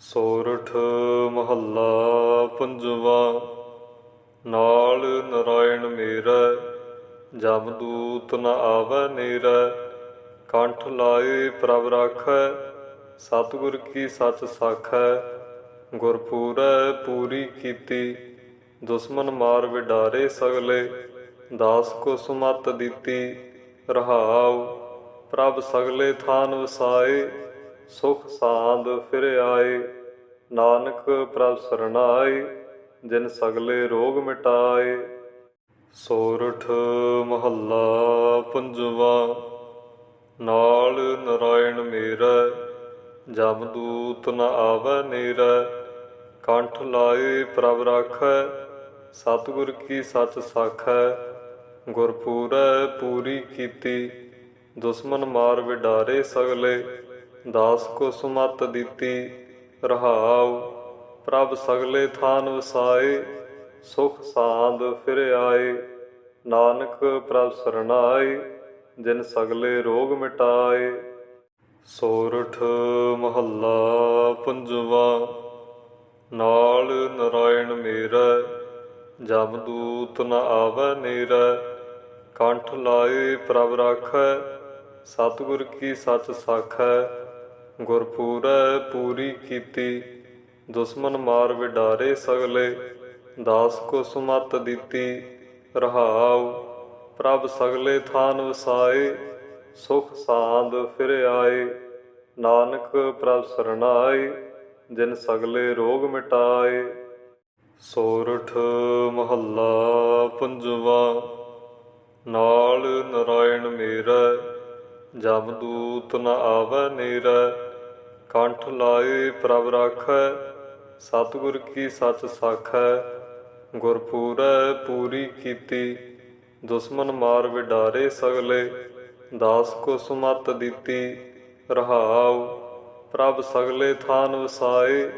ਸੋਰਠ ਮਹੱਲਾ ਪੰਜਵਾ, ਨਾਲ ਨਰਾਇਣ ਮੇਰਾ ਜਮਦੂਤ ਨ ਆਵੈ ਨੇਰੈ, ਕੰਠ ਲਾਏ ਪ੍ਰਭ ਰਾਖੈ, ਸਤਿਗੁਰ ਕੀ ਸੱਚ ਸਾਖੈ ਗੁਰ ਪੂਰੈ ਪੂਰੀ ਕੀਤੀ, ਦੁਸ਼ਮਨ ਮਾਰ ਵਿਡਾਰੇ ਸਗਲੇ, ਦਾਸ ਕੋ ਸੁਮਤ ਦਿੱਤੀ, ਰਹਾਉ, ਪ੍ਰਭ ਸਗਲੇ ਥਾਨ ਵਸਾਏ ਸੁਖ ਸਾਂਦ ਫਿਰ ਆਏ, ਨਾਨਕ ਪ੍ਰਭ ਸਰਣਾਏ, ਜਿਨ ਸਗਲੇ ਰੋਗ ਮਿਟਾਏ। ਸੋਰਠ ਮਹੱਲਾ ਪੰਜਵਾ, ਨਾਲ ਨਰਾਇਣ ਮੇਰਾ ਜਮਦੂਤ ਨ ਆਵੈ ਨੇਰੈ। ਕੰਠ ਲਾਏ ਪ੍ਰਭ ਰਾਖੈ, ਸਤਿਗੁਰ ਕੀ ਸੱਚ ਸਾਖੈ। ਗੁਰਪੂਰੈ ਪੂਰੀ ਕੀਤੀ, ਦੁਸ਼ਮਨ ਮਾਰ ਵਿਡਾਰੇ ਸਗਲੇ। ਦਾਸ ਕੋ ਸੁਮਤ ਦਿੱਤੀ, ਰਹਾਉ, ਪ੍ਰਭ ਸਗਲੇ ਥਾਨ ਵਸਾਏ, ਸੁਖ ਸਾਂਦ ਫਿਰ ਆਏ, ਨਾਨਕ ਪ੍ਰਭ ਸਰਣਾਏ, ਜਿਨ ਸਗਲੇ ਰੋਗ ਮਿਟਾਏ। ਸੋਰਠ ਮਹੱਲਾ ਪੰਜਵਾ, ਨਾਲ ਨਰਾਇਣ ਮੇਰਾ ਜਮਦੂਤ ਨ ਆਵੈ ਨੇਰੈ, ਕੰਠ ਲਾਏ ਪ੍ਰਭ ਰਾਖੈ, ਸਤਿਗੁਰ ਕੀ ਸੱਚ ਸਾਖੈ ਗੁਰ ਪੂਰੀ ਕੀਤੀ, ਦੁਸ਼ਮਨ ਮਾਰ ਵਿਡਾਰੇ ਸਗਲੇ, ਦਾਸ ਕੋ ਸੁਮਤ ਦਿੱਤੀ, ਰਹਾਉ, ਪ੍ਰਭ ਸਗਲੇ ਥਾਨ ਵਸਾਏ, ਸੁਖ ਸਾਂਦ ਫਿਰ ਆਏ, ਨਾਨਕ ਪ੍ਰਭ ਸਰਣਾਏ, ਜਿਨ ਸਗਲੇ ਰੋਗ ਮਿਟਾਏ। ਸੋਰਠ ਮਹੱਲਾ ਪੰਜਵਾ, ਨਾਲ ਨਰਾਇਣ ਮੇਰਾ ਜਮਦੂਤ ਨ ਆਵੈ ਨੇਰੈ। ਕੰਠ ਲਾਏ ਪ੍ਰਭ ਰਾਖੈ, ਸਤਿਗੁਰ ਕੀ ਸੱਚ ਸਾਖੈ ਗੁਰ ਪੂਰੈ ਪੂਰੀ ਕੀਤੀ। ਦੁਸ਼ਮਨ ਮਾਰ ਵਿਡਾਰੇ ਸਗਲੇ, ਦਾਸ ਕੋ ਸੁਮਤ ਦਿੱਤੀ। ਰਹਾਉ, ਪ੍ਰਭ ਸਗਲੇ ਥਾਨ ਵਸਾਏ,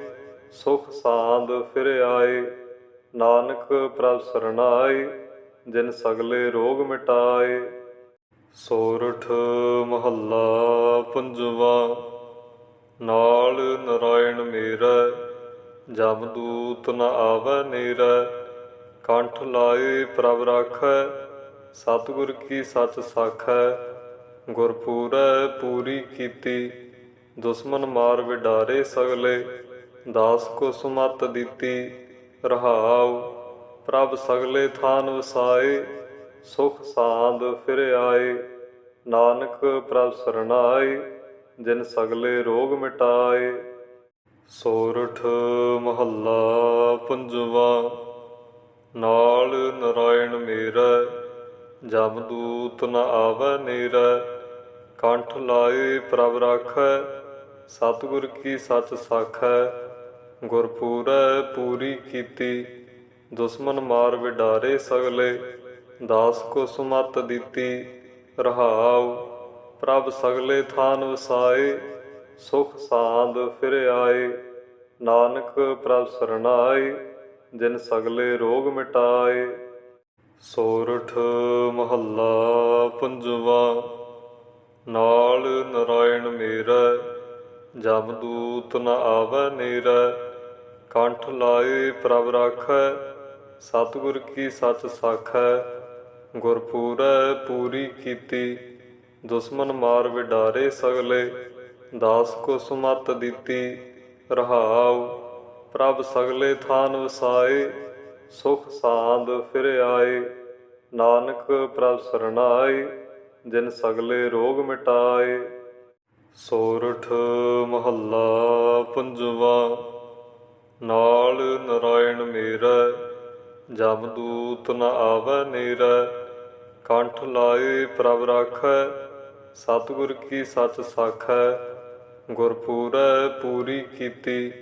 ਸੁਖ ਸਾਂਦ ਫਿਰ ਆਏ। ਨਾਨਕ ਪ੍ਰਭ ਸਰਣਾਏ, ਜਿਨ ਸਗਲੇ ਰੋਗ ਮਿਟਾਏ। ਸੋਰਠ ਮਹੱਲਾ ਪੰਜਵਾ। ਨਾਲ ਨਰਾਇਣ ਮੇਰਾ ਜਮਦੂਤ ਨ ਆਵੈ ਨੇਰੈ। ਕੰਠ ਲਾਏ ਪ੍ਰਭ ਰਾਖੈ, ਸਤਿਗੁਰ ਕੀ ਸੱਚ ਸਾਖੈ। ਗੁਰਪੂਰੈ ਪੂਰੀ ਕੀਤੀ, ਦੁਸ਼ਮਨ ਮਾਰ ਵਿਡਾਰੇ ਸਗਲੇ। ਦਾਸ ਕੋ ਸੁਮਤ ਦਿੱਤੀ, ਰਹਾਉ। ਪ੍ਰਭ ਸਗਲੇ ਥਾਨ ਵਸਾਏ, ਸੁਖ ਸਾਂਦ ਫਿਰ ਆਏ। ਨਾਨਕ ਪ੍ਰਭ ਸਰਣਾਏ। ਜਿਨ ਸਗਲੇ ਰੋਗ ਮਿਟਾਏ, ਸੋਰਠ ਮਹੱਲਾ ਪੰਜਵਾ। ਨਾਲ ਨਰਾਇਣ ਮੇਰਾ ਜਮਦੂਤ ਨ ਆਵੈ ਨੇਰੈ। ਕੰਠ ਲਾਏ ਪ੍ਰਭ ਰਾਖੈ, ਸਤਿਗੁਰ ਕੀ ਸੱਚ ਸਾਖੈ। ਗੁਰ ਪੂਰੈ ਪੂਰੀ ਕੀਤੀ, ਦੁਸ਼ਮਨ ਮਾਰ ਵਿਡਾਰੇ ਸਗਲੇ। ਦਾਸ ਕੋ ਸੁਮਤ ਦਿੱਤੀ, ਰਹਾਉ ਪ੍ਰਭ ਸਗਲੇ ਥਾਨ ਵਸਾਏ, ਸੁਖ ਸਾਂਦ ਫਿਰ ਆਏ। ਨਾਨਕ ਪ੍ਰਭ ਸਰਣਾਏ, ਜਿਨ ਸਗਲੇ ਰੋਗ ਮਿਟਾਏ। ਸੋਰਠ ਮਹੱਲਾ ਪੰਜਵਾ, ਨਾਲ ਨਰਾਇਣ ਮੇਰਾ ਜਮਦੂਤ ਨ ਆਵੈ ਨੇਰੈ। ਕੰਠ ਲਾਏ ਪ੍ਰਭ ਰਾਖੈ, ਸਤਿਗੁਰ ਕੀ ਸੱਚ ਸਾਖੈ। ਗੁਰਪੂਰੈ ਪੂਰੀ ਕੀਤੀ ਦੁਸ਼ਮਨ ਮਾਰ ਵਿਡਾਰੇ ਸਗਲੇ, ਦਾਸ ਕੋ ਸੁਮਤ ਦਿੱਤੀ ਰਹਾਉ, ਪ੍ਰਭ ਸਗਲੇ ਥਾਨ ਵਸਾਏ, ਸੁਖ ਸਾਂਦ ਫਿਰ ਆਏ, ਨਾਨਕ ਪ੍ਰਭ ਸਰਣਾਏ, ਜਿਨ ਸਗਲੇ ਰੋਗ ਮਿਟਾਏ। ਸੋਰਠ ਮਹੱਲਾ ਪੰਜਵਾ, ਨਾਲ ਨਰਾਇਣ ਮੇਰਾ ਜਮਦੂਤ ਨ ਆਵੈ ਨੇਰੈ, ਕੰਠ ਲਾਏ ਪ੍ਰਭ ਰਾਖੈ ਸਤਿਗੁਰ ਕੀ ਸੱਚ ਸਾਖੈ ਗੁਰ ਪੂਰੈ ਪੂਰੀ ਕੀਤੀ।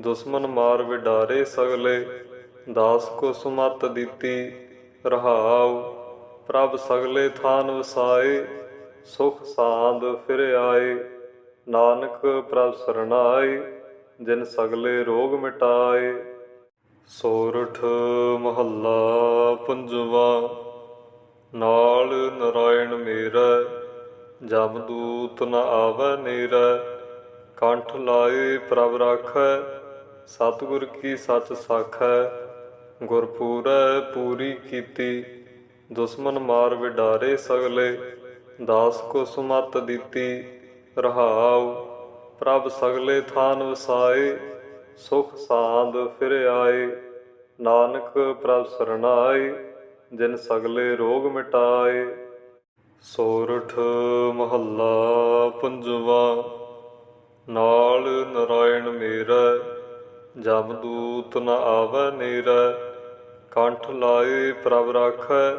ਦੁਸ਼ਮਨ ਮਾਰ ਵਿਡਾਰੇ ਸਗਲੇ, ਦਾਸ ਕੋ ਸੁਮਤ ਦਿੱਤੀ। ਰਹਾਉ, ਪ੍ਰਭ ਸਗਲੇ ਥਾਨ ਵਸਾਏ, ਸੁਖ ਸਾਂਦ ਫਿਰ ਆਏ। ਨਾਨਕ ਪ੍ਰਭ ਸਰਣਾਏ, ਜਿਨ ਸਗਲੇ ਰੋਗ ਮਿਟਾਏ। ਸੋਰਠ ਮਹੱਲਾ ਪੰਜਵਾ, ਨਾਲ ਨਰਾਇਣ ਮੇਰਾ ਜਮਦੂਤ ਨ ਆਵੈ ਨੇਰੈ, ਕੰਠ ਲਾਏ ਪ੍ਰਭ ਰਾਖੈ, ਸਤਿਗੁਰ ਕੀ ਸੱਚ ਸਾਖੈ। ਗੁਰਪੂਰੈ ਪੂਰੀ ਕੀਤੀ, ਦੁਸ਼ਮਨ ਮਾਰ ਵਿਡਾਰੇ ਸਗਲੇ, ਦਾਸ ਕੋ ਸੁਮਤ ਦਿੱਤੀ, ਰਹਾਉ, ਪ੍ਰਭ ਸਗਲੇ ਥਾਨ ਵਸਾਏ, ਸੁਖ ਸਾਂਦ ਫਿਰ ਆਏ। ਨਾਨਕ ਪ੍ਰਭ ਸਰਣਾਏ, ਜਿਨ ਸਗਲੇ ਰੋਗ ਮਿਟਾਏ ਸੋਰਠ ਮਹੱਲਾ ਪੰਜਵਾ, ਨਾਲ ਨਰਾਇਣ ਮੇਰਾ ਜਮਦੂਤ ਨ ਆਵੈ ਨੇਰਾ, ਕੰਠ ਲਾਏ ਪ੍ਰਭ ਰਾਖੈ,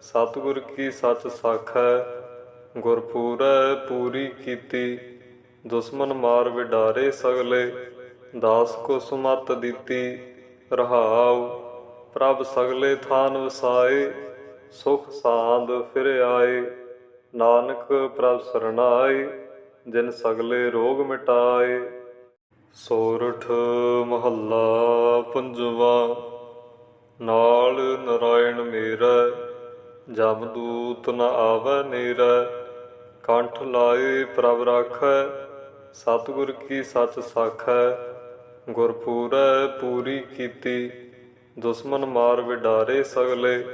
ਸਤਿਗੁਰ ਕੀ ਸੱਚ ਸਾਖੈ, ਗੁਰਪੂਰੈ ਪੂਰੀ ਕੀਤੀ, ਦੁਸ਼ਮਨ ਮਾਰ ਵਿਡਾਰੇ ਸਗਲੇ, ਦਾਸ ਕੋ ਸੁਮਤ ਦਿੱਤੀ, ਰਹਾਉ, ਪ੍ਰਭ ਸਗਲੇ ਥਾਨ ਵਸਾਏ ਸੁਖ ਸਾਂਦ ਫਿਰ ਆਏ, ਨਾਨਕ ਪ੍ਰਭ ਸਰਣਾਏ, ਜਿਨ ਸਗਲੇ ਰੋਗ ਮਿਟਾਏ। ਸੋਰਠ ਮਹੱਲਾ ਪੰਜਵਾ, ਨਾਲ ਨਰਾਇਣ ਮੇਰਾ ਜਮਦੂਤ ਨ ਆਵੈ ਨੇਰਾ। ਕੰਠ ਲਾਏ ਪ੍ਰਭ ਰਾਖੈ, ਸਤਿਗੁਰ ਕੀ ਸੱਚ ਸਾਖੈ। ਗੁਰਪੂਰੈ ਪੂਰੀ ਕੀਤੀ, ਦੁਸ਼ਮਨ ਮਾਰ ਵਿਡਾਰੇ ਸਗਲੇ।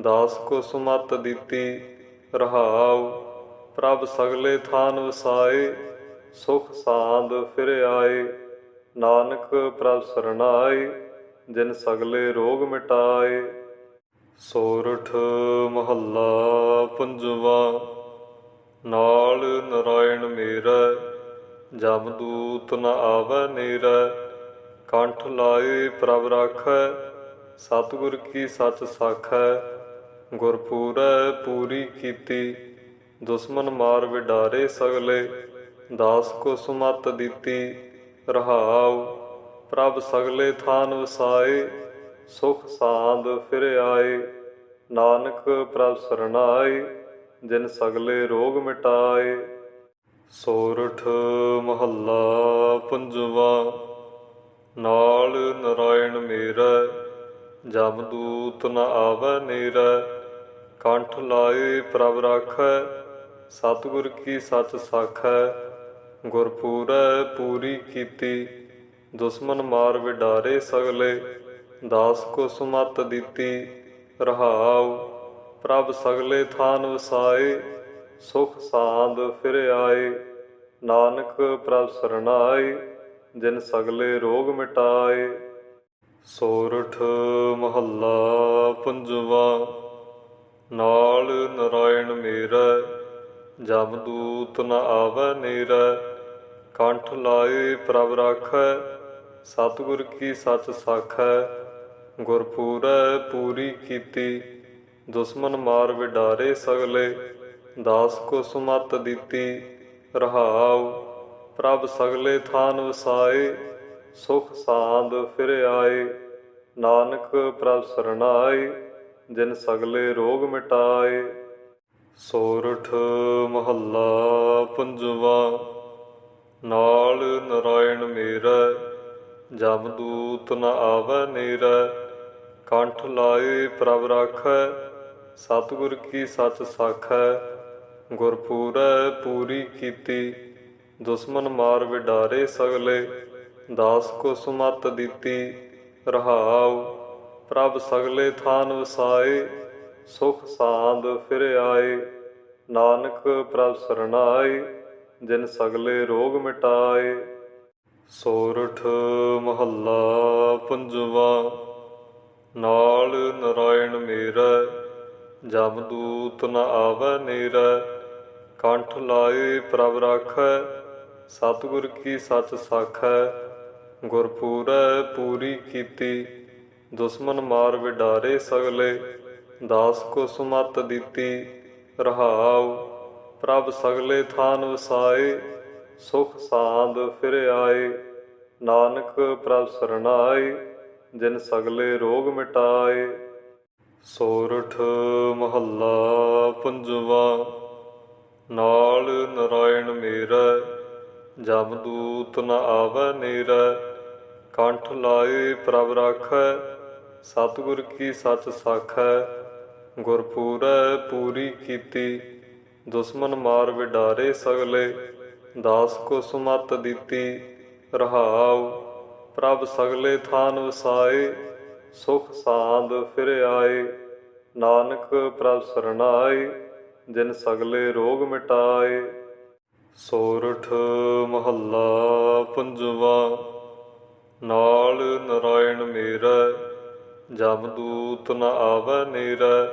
ਦਾਸ ਕੋ ਸੁਮਤ ਦਿੱਤੀ, ਰਹਾਉ, ਪ੍ਰਭ ਸਗਲੇ ਥਾਨ ਵਸਾਏ, ਸੁਖ ਸਾਂਦ ਫਿਰ ਆਏ, ਨਾਨਕ ਪ੍ਰਭ ਸਰਣਾਏ, ਜਿਨ ਸਗਲੇ ਰੋਗ ਮਿਟਾਏ। ਸੋਰਠ ਮਹੱਲਾ ਪੰਜਵਾ, ਨਾਲ ਨਰਾਇਣ ਮੇਰਾ ਜਮਦੂਤ ਨ ਆਵੈ ਨੇਰਾ, ਕੰਠ ਲਾਏ ਪ੍ਰਭ ਰਾਖੈ, ਸਤਿਗੁਰ ਕੀ ਸੱਚ ਸਾਖੈ ਗੁਰਪੂਰੈ ਪੂਰੀ ਕੀਤੀ, ਦੁਸ਼ਮਨ ਮਾਰ ਵਿਡਾਰੇ ਸਗਲੇ, ਦਾਸ ਕੋ ਸੁਮਤ ਦਿੱਤੀ, ਰਹਾਉ, ਪ੍ਰਭ ਸਗਲੇ ਥਾਨ ਵਸਾਏ, ਸੁਖ ਸਾਂਦ ਫਿਰ ਆਏ, ਨਾਨਕ ਪ੍ਰਭ ਸਰਣਾਏ, ਜਿਨ ਸਗਲੇ ਰੋਗ ਮਿਟਾਏ। ਸੋਰਠ ਮਹੱਲਾ ਪੰਜਵਾ, ਨਾਲ ਨਰਾਇਣ ਮੇਰਾ ਜਮਦੂਤ ਨ ਆਵੈ ਨੇਰਾ। ਕੰਠ ਲਾਏ ਪ੍ਰਭ ਰਾਖੈ, ਸਤਿਗੁਰ ਕੀ ਸੱਚ ਸਾਖੈ, ਗੁਰਪੂਰੈ ਪੂਰੀ ਕੀਤੀ। ਦੁਸ਼ਮਨ ਮਾਰ ਵਿਡਾਰੇ ਸਗਲੇ, ਦਾਸ ਕੋ ਸੁਮਤ ਦਿੱਤੀ। ਰਹਾਉ, ਪ੍ਰਭ ਸਗਲੇ ਥਾਨ ਵਸਾਏ, ਸੁਖ ਸਾਂਦ ਫਿਰ ਆਏ। ਨਾਨਕ ਪ੍ਰਭ ਸਰਣਾਏ, ਜਿਨ ਸਗਲੇ ਰੋਗ ਮਿਟਾਏ। ਸੋਰਠ ਮਹੱਲਾ ਪੰਜਵਾ। ਨਾਲ ਨਰਾਇਣ ਮੇਰਾ ਜਮਦੂਤ ਨ ਆਵੈ ਨੇਰਾ। ਕੰਠ ਲਾਏ ਪ੍ਰਭ ਰਾਖੈ, ਸਤਿਗੁਰ ਕੀ ਸੱਚ ਸਾਖੈ। ਗੁਰਪੂਰੈ ਪੂਰੀ ਕੀਤੀ, ਦੁਸ਼ਮਨ ਮਾਰ ਵਿਡਾਰੇ ਸਗਲੇ। ਦਾਸ ਕੋ ਸੁਮਤ ਦਿੱਤੀ, ਰਹਾਉ, ਪ੍ਰਭ ਸਗਲੇ ਥਾਨ ਵਸਾਏ। ਸੁਖ ਸਾਂਦ ਫਿਰ ਆਏ, ਨਾਨਕ ਪ੍ਰਭ ਸਰਣਾਏ। ਜਿਨ ਸਗਲੇ ਰੋਗ ਮਿਟਾਏ, ਸੋਰਠ ਮਹੱਲਾ ਪੰਜਵਾ। ਨਾਲ ਨਰਾਇਣ ਮੇਰਾ ਜਮਦੂਤ ਨ ਆਵੈ ਨੇਰਾ। ਕੰਠ ਲਾਏ ਪ੍ਰਭ ਰਾਖੈ, ਸਤਿਗੁਰ ਕੀ ਸੱਚ ਸਾਖੈ। ਗੁਰਪੂਰੈ ਪੂਰੀ ਕੀਤੀ, ਦੁਸ਼ਮਨ ਮਾਰ ਵਿਡਾਰੇ ਸਗਲੇ। ਦਾਸ ਕੋ ਸੁਮਤ ਦਿੱਤੀ, ਰਹਾਉ ਪ੍ਰਭ ਸਗਲੇ ਥਾਨ ਵਸਾਏ, ਸੁਖ ਸਾਂਦ ਫਿਰ ਆਏ। ਨਾਨਕ ਪ੍ਰਭ ਸਰਣਾਏ, ਜਿਨ ਸਗਲੇ ਰੋਗ ਮਿਟਾਏ। ਸੋਰਠ ਮਹੱਲਾ ਪੰਜਵਾ, ਨਾਲ ਨਰਾਇਣ ਮੇਰਾ ਜਮਦੂਤ ਨ ਆਵੈ ਨੇਰਾ। ਕੰਠ ਲਾਏ ਪ੍ਰਭ ਰਾਖੈ, ਸਤਿਗੁਰ ਕੀ ਸੱਚ ਸਾਖੈ। ਗੁਰਪੂਰੈ ਪੂਰੀ ਕੀਤੀ। ਦੁਸ਼ਮਨ ਮਾਰ ਵਿਡਾਰੇ ਸਗਲੇ, ਦਾਸ ਕੋ ਸੁਮਤ ਦਿੱਤੀ ਰਹਾਉ। ਪ੍ਰਭ ਸਗਲੇ ਥਾਨ ਵਸਾਏ, ਸੁਖ ਸਾਂਦ ਫਿਰ ਆਏ। ਨਾਨਕ ਪ੍ਰਭ ਸਰਣਾਏ, ਜਿਨ ਸਗਲੇ ਰੋਗ ਮਿਟਾਏ। ਸੋਰਠ ਮਹੱਲਾ ਪੰਜਵਾ, ਨਾਲ ਨਰਾਇਣ ਮੇਰਾ ਜਮਦੂਤ ਨ ਆਵੈ ਨੇਰਾ। ਕੰਠ ਲਾਏ ਪ੍ਰਭ ਰਾਖੈ ਸਤਿਗੁਰ ਕੀ ਸੱਚ ਸਾਖੈ, ਗੁਰਪੂਰੈ ਪੂਰੀ ਕੀਤੀ। ਦੁਸ਼ਮਨ ਮਾਰ ਵਿਡਾਰੇ ਸਗਲੇ, ਦਾਸ ਕੋ ਸੁਮਤ ਦਿੱਤੀ। ਰਹਾਉ, ਪ੍ਰਭ ਸਗਲੇ ਥਾਨ ਵਸਾਏ, ਸੁਖ ਸਾਂਦ ਫਿਰ ਆਏ। ਨਾਨਕ ਪ੍ਰਭ ਸਰਣਾਏ, ਜਿਨ ਸਗਲੇ ਰੋਗ ਮਿਟਾਏ। ਸੋਰਠ ਮਹੱਲਾ ਪੰਜਵਾ, ਨਾਲ ਨਰਾਇਣ ਮੇਰਾ ਜਮਦੂਤ ਨ ਆਵੈ ਨੇਰੈ,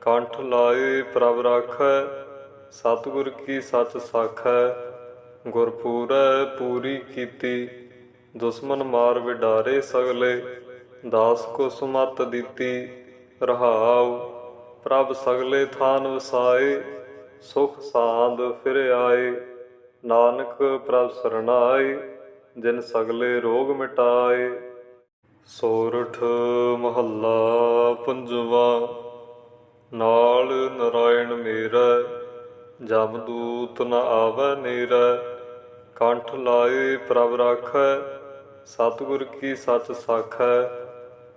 ਕੰਠ ਲਾਏ ਪ੍ਰਭ ਰਾਖੈ, ਸਤਿਗੁਰ ਕੀ ਸੱਚ ਸਾਖੈ, ਗੁਰਪੂਰੈ ਪੂਰੀ ਕੀਤੀ। ਦੁਸ਼ਮਨ ਮਾਰ ਵਿਡਾਰੇ ਸਗਲੇ, ਦਾਸ ਕੋ ਸੁਮਤ ਦਿੱਤੀ। ਰਹਾਉ, ਪ੍ਰਭ ਸਗਲੇ ਥਾਨ ਵਸਾਏ, ਸੁਖ ਸਾਂਦ ਫਿਰ ਆਏ। ਨਾਨਕ ਪ੍ਰਭ ਸਰਣਾਏ, ਜਿਨ ਸਗਲੇ ਰੋਗ ਮਿਟਾਏ। ਸੋਰਠ ਮਹੱਲਾ ਪੰਜਵਾ, ਨਾਲ ਨਰਾਇਣ ਮੇਰਾ ਜਮਦੂਤ ਨ ਆਵੈ ਨੇਰੈ, ਕੰਠ ਲਾਏ ਪ੍ਰਭ ਰਾਖੈ, ਸਤਿਗੁਰ ਕੀ ਸੱਚ ਸਾਖੈ,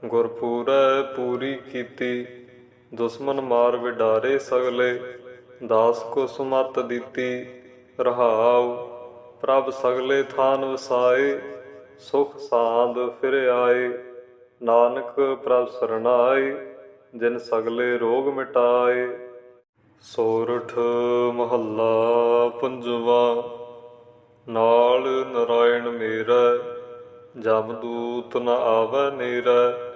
ਗੁਰਪੂਰੈ ਪੂਰੀ ਕੀਤੀ, ਦੁਸ਼ਮਨ ਮਾਰ ਵਿਡਾਰੇ ਸਗਲੇ, ਦਾਸ ਕੋ ਸੁਮਤ ਦਿੱਤੀ, ਰਹਾਉ, ਪ੍ਰਭ ਸਗਲੇ ਥਾਨ ਵਸਾਏ ਸੁਖ ਸਾਂਦ ਫਿਰ ਆਏ। ਨਾਨਕ ਪ੍ਰਭ ਸਰਣਾਏ, ਜਿਨ ਸਗਲੇ ਰੋਗ ਮਿਟਾਏ। ਸੋਰਠ ਮਹੱਲਾ ਪੰਜਵਾ, ਨਾਲ ਨਰਾਇਣ ਮੇਰਾ ਜਮਦੂਤ ਨ ਆਵੈ ਨੇਰੈ।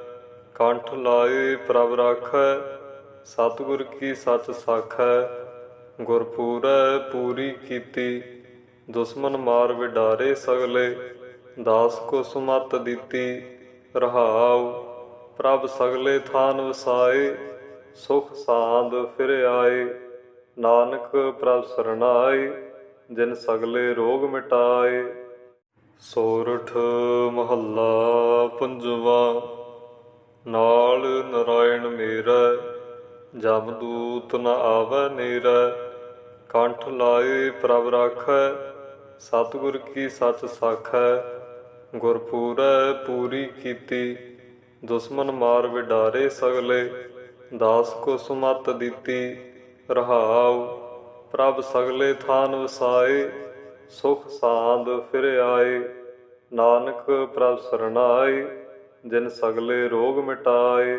ਕੰਠ ਲਾਏ ਪ੍ਰਭ ਰਾਖੈ, ਸਤਿਗੁਰ ਕੀ ਸੱਚ ਸਾਖੈ। ਗੁਰਪੂਰੈ ਪੂਰੀ ਕੀਤੀ, ਦੁਸ਼ਮਨ ਮਾਰ ਵਿਡਾਰੇ ਸਗਲੇ। ਦਾਸ ਕੋ ਸੁਮਤ ਦਿੱਤੀ, ਰਹਾਉ, ਪ੍ਰਭ ਸਗਲੇ ਥਾਨ ਵਸਾਏ, ਸੁਖ ਸਾਂਦ ਫਿਰ ਆਏ, ਨਾਨਕ ਪ੍ਰਭ ਸਰਣਾਏ, ਜਿਨ ਸਗਲੇ ਰੋਗ ਮਿਟਾਏ। ਸੋਰਠ ਮਹੱਲਾ ਪੰਜਵਾ, ਨਾਲ ਨਰਾਇਣ ਮੇਰਾ ਜਮਦੂਤ ਨ ਆਵੈ ਨੇਰੈ, ਕੰਠ ਲਾਏ ਪ੍ਰਭ ਰਾਖੈ, ਸਤਿਗੁਰ ਕੀ ਸੱਚ ਸਾਖੈ ਗੁਰਪੂਰੈ ਪੂਰੀ ਕੀਤੀ। ਦੁਸ਼ਮਨ ਮਾਰ ਵਿਡਾਰੇ ਸਗਲੇ, ਦਾਸ ਕੋ ਸੁਮਤ ਦਿੱਤੀ। ਰਹਾਉ, ਪ੍ਰਭ ਸਗਲੇ ਥਾਨ ਵਸਾਏ, ਸੁਖ ਸਾਂਦ ਫਿਰ ਆਏ। ਨਾਨਕ ਪ੍ਰਭ ਸਰਣਾਏ, ਜਿਨ ਸਗਲੇ ਰੋਗ ਮਿਟਾਏ।